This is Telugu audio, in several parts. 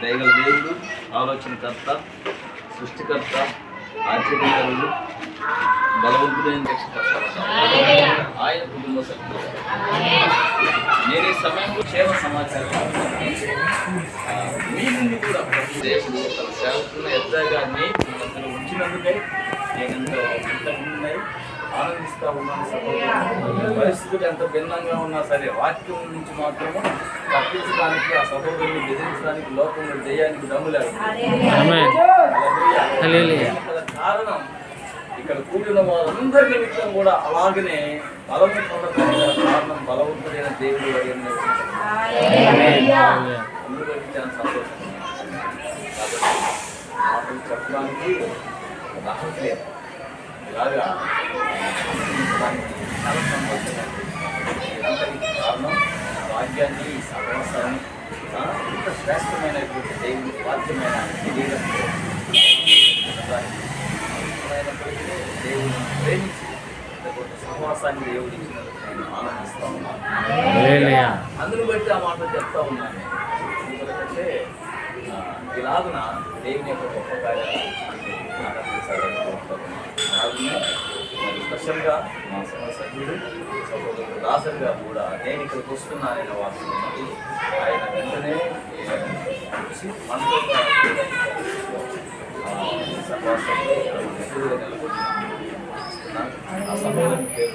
దయగల దేవుడు ఆలోచనకర్త సృష్టికర్త ఆశ్చర్యకరుడు బలవంతుడైన రక్షకర్త. ఆయన కుటుంబ సభ్యులు ఈ సమయంలో క్షేమ సమాచారం మీ నుండి కూడా దేవుడు తన సేవకున్న ఎద్దా గారిని మనందరూ ఉంచినందుకై నేను ఎంతో కృతజ్ఞుడినై ఆనందిస్తా ఉన్నాను. పరిస్థితులు ఎంత భిన్నంగా ఉన్నా సరే వాక్యం నుంచి మాత్రము తప్పించడానికి ఆ సహోదరుని బెదిరించడానికి లోకంలో దయ్యానికి దమ్ములేదు హల్లెలూయా. కారణం ఇక్కడ కూడిన వారందరి నిమిత్తం కూడా అలాగనే బలము పొందడానికి కారణం బలవంతుడైన దేవుడు అడిగిన అందుకని చాలా సంతోషం. మాటలు చెప్పడానికి రావట్లేదు. ఇలాగా చాలా సంతోషంగా. ఇదంతటికి కారణం భాగ్యాన్ని సహవాసాన్ని ఆ, ఇంత శ్రేష్టమైనటువంటి దేవుని వాక్యమైన శరీరం దేవుని ప్రేమించి సహవాసాన్ని దేవుడు ఇచ్చినందుకు నేను ఆనందిస్తా ఉన్నాను అందును బట్టి ఆ మాట చెప్తా ఉన్నాను ఎందుకంటే ఇలాగున దేవుని యొక్క గొప్ప కార్యాలు మరి స్పెషల్గా మా సభ్యుడు సహోదరుడు దాసరి కూడా నేను ఇక్కడికి వస్తున్నానని వార్త ఉన్నది ఆయన వెంటనే చూసి మనతో ఆ సహోదరుని పేరు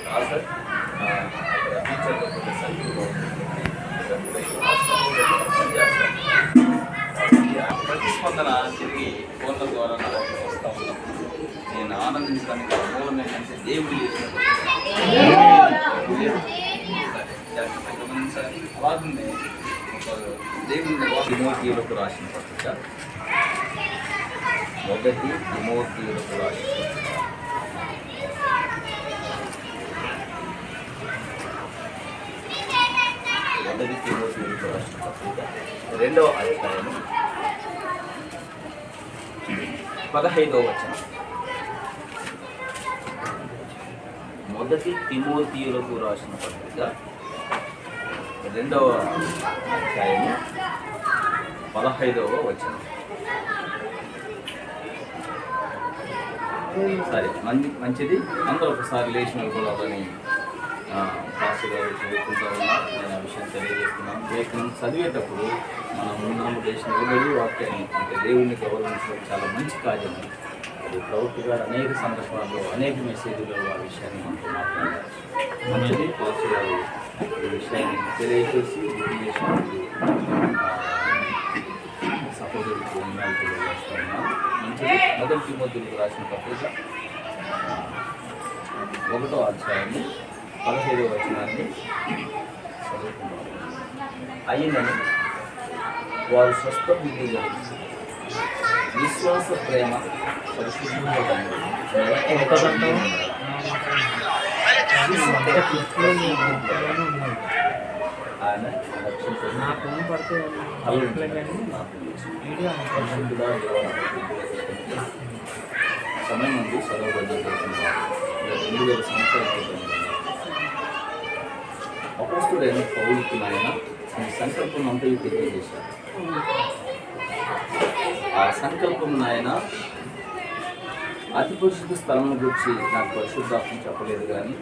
ప్రతిస్పందన తిరిగి ఫోన్ల ద్వారా నా వస్తా ఉన్నప్పుడు నేను ఆనందించడానికి మూలం ఏంటంటే దేవుడు అలాగే దేవుడి దేవుని రాసిన పత్రిక మొదటి విమోదీయులకు మొదటి తిమోతియులకు రెండవ అధ్యాయం పదహైదవ వచనం. మొదటి తిమోతియులకు రాసిన పత్రిక. రెండవ అధ్యాయము. పదహైదవ వచనం. సరే మంచి మంచిది. అందరూ ఒకసారి లేచి నిలబడాలని పాస్టర్ గారు చదువుకుంటూ ఉన్నారు నేను ఆ విషయం తెలియజేస్తున్నాను. లేఖనం చదివేటప్పుడు మనం ముందు చేసిన నిలబడి వాక్యాన్ని అంటే దేవుడిని గౌరవించడం చాలా మంచి కార్యం అది ప్రవృత్తి గారు అనేక సందర్భాల్లో అనేక మెసేజ్లలో ఆ విషయాన్ని మనకు మాట్లాడారు. మంచిది. పాస్టర్ గారు ఈ విషయాన్ని తెలియజేసి గుర్తు ఆ, సహోదరుడికి వందనాలు తెలియజేస్తున్నాను మంచిది మొదటి మొదలు రాసిన పత్రిక ఆ, ఒకటో అధ్యాయాన్ని పదహైదో వచనాన్ని చదువుకున్నాం అయినని వారు స్వస్థ బుద్ధి కలిగి విశ్వాస ప్రేమ పరిశుద్ధంగా ఆయన నా ఫోన్ పడితే సమయం ఉంది చదవబడ్డ రెండు వేల సంవత్సరాల క్రితం అపోస్తుడైన పౌరుకి ఆయన ఈ సంకల్పం అంతయు తెలియజేశారు ఆ సంకల్పం ఆయన అతి పరిశుద్ధ స్థలం గురించి నాకు పరిశుద్ధాత్మ చెప్పలేదు కానీ